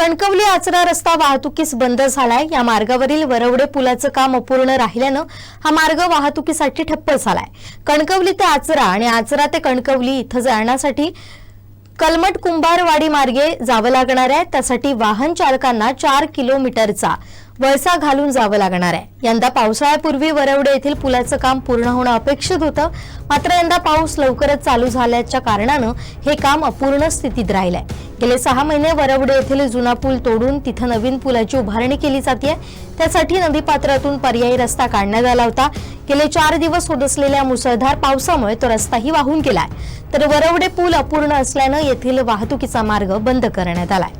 कणकवली आचरा रस्ता वाहतुकीस बंद झालाय. या मार्गावरील वरवडे पुलाचं काम अपूर्ण राहिल्यानं हा मार्ग वाहतुकीसाठी ठप्प झालाय. कणकवली ते आचरा आणि आचरा ते कणकवली इथं जाण्यासाठी कलमट कुंभारवाडी मार्गे जावं लागणार आहे. त्यासाठी वाहन चालकांना चार किलोमीटरचा वळसा घालून जावं लागणार आहे. यंदा पावसाळ्यापूर्वी वरवडे येथील पुलाचं काम पूर्ण होणं अपेक्षित होतं. मात्र यंदा पाऊस लवकरच चालू झाल्याच्या कारणानं हे काम अपूर्ण स्थितीत राहिलंय. गेले सहा महिने वरवडे येथील जुना पूल तोडून तिथं नवीन पुलाची उभारणी केली जाते त्यासाठी नदीपात्रातून पर्यायी रस्ता काढण्यात आला होता. गेले चार दिवस होत असलेल्या मुसळधार पावसामुळे तो रस्ताही वाहून गेलाय. तर वरवडे पूल अपूर्ण असल्यानं येथील वाहतुकीचा मार्ग बंद करण्यात आलाय.